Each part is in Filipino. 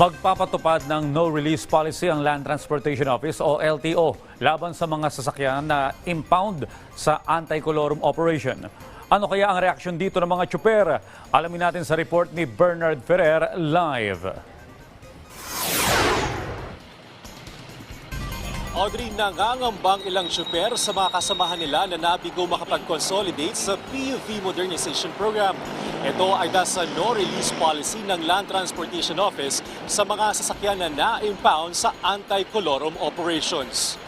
Magpapatupad ng no-release policy ang Land Transportation Office o LTO laban sa mga sasakyan na impound sa anti-colorum operation. Ano kaya ang reaksyon dito ng mga tsuper? Alamin natin sa report ni Bernard Ferrer live. Audrey, nangangambang ilang tsuper sa mga kasamahan nila na nabigo makapag-consolidate sa PUV Modernization Program. Ito ay dahil sa no-release policy ng Land Transportation Office sa mga sasakyan na na-impound sa anti-colorum operations.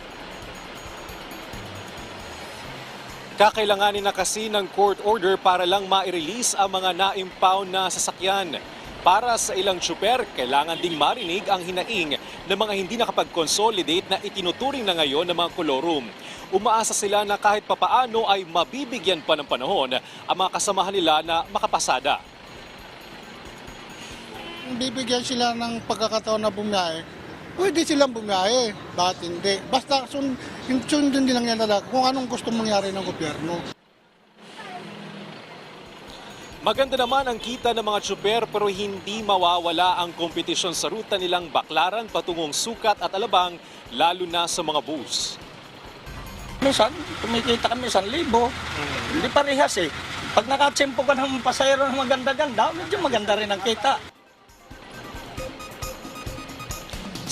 Kakailanganin na kasi ng court order para lang ma-release ang mga na-impound na sasakyan. Para sa ilang tsuper, kailangan ding marinig ang hinaing ng mga hindi nakapag-consolidate na itinuturing na ngayon ng mga kolorum. Umaasa sila na kahit papaano ay mabibigyan pa ng panahon ang mga kasamahan nila na makapasada. bibigyan sila ng pagkakataon na bumiyahe, pwede silang bumiyahe. Bakit hindi? Basta sundin din lang yan talaga kung anong gusto mangyari ng gobyerno. Maganda naman ang kita ng mga tsuper pero hindi mawawala ang kompetisyon sa ruta nilang baklaran patungong sukat at alabang lalo na sa mga bus. Minsan, kumikita kami isang libo. Hindi parehas eh. Pag nakatsimpo ka ng pasayro ng maganda-ganda, medyo maganda rin ang kita.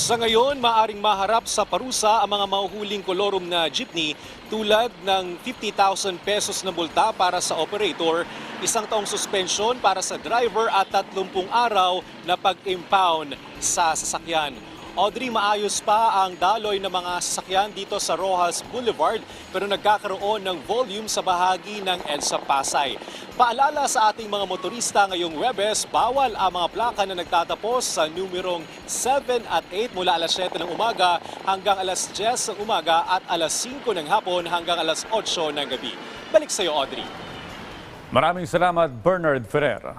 Sa ngayon, maaring maharap sa parusa ang mga mahuhuling kolorum na jeepney tulad ng 50,000 pesos na multa para sa operator, isang taong suspension para sa driver at 30 araw na pag-impound sa sasakyan. Audrey, maayos pa ang daloy ng mga sasakyan dito sa Rojas Boulevard pero nagkakaroon ng volume sa bahagi ng EDSA Pasay. Paalala sa ating mga motorista ngayong Webes, bawal ang mga plaka na nagtatapos sa numerong 7 at 8 mula alas 7 ng umaga hanggang alas 10 ng umaga at alas 5 ng hapon hanggang alas 8 ng gabi. Balik sa iyo, Audrey. Maraming salamat Bernard Ferrer.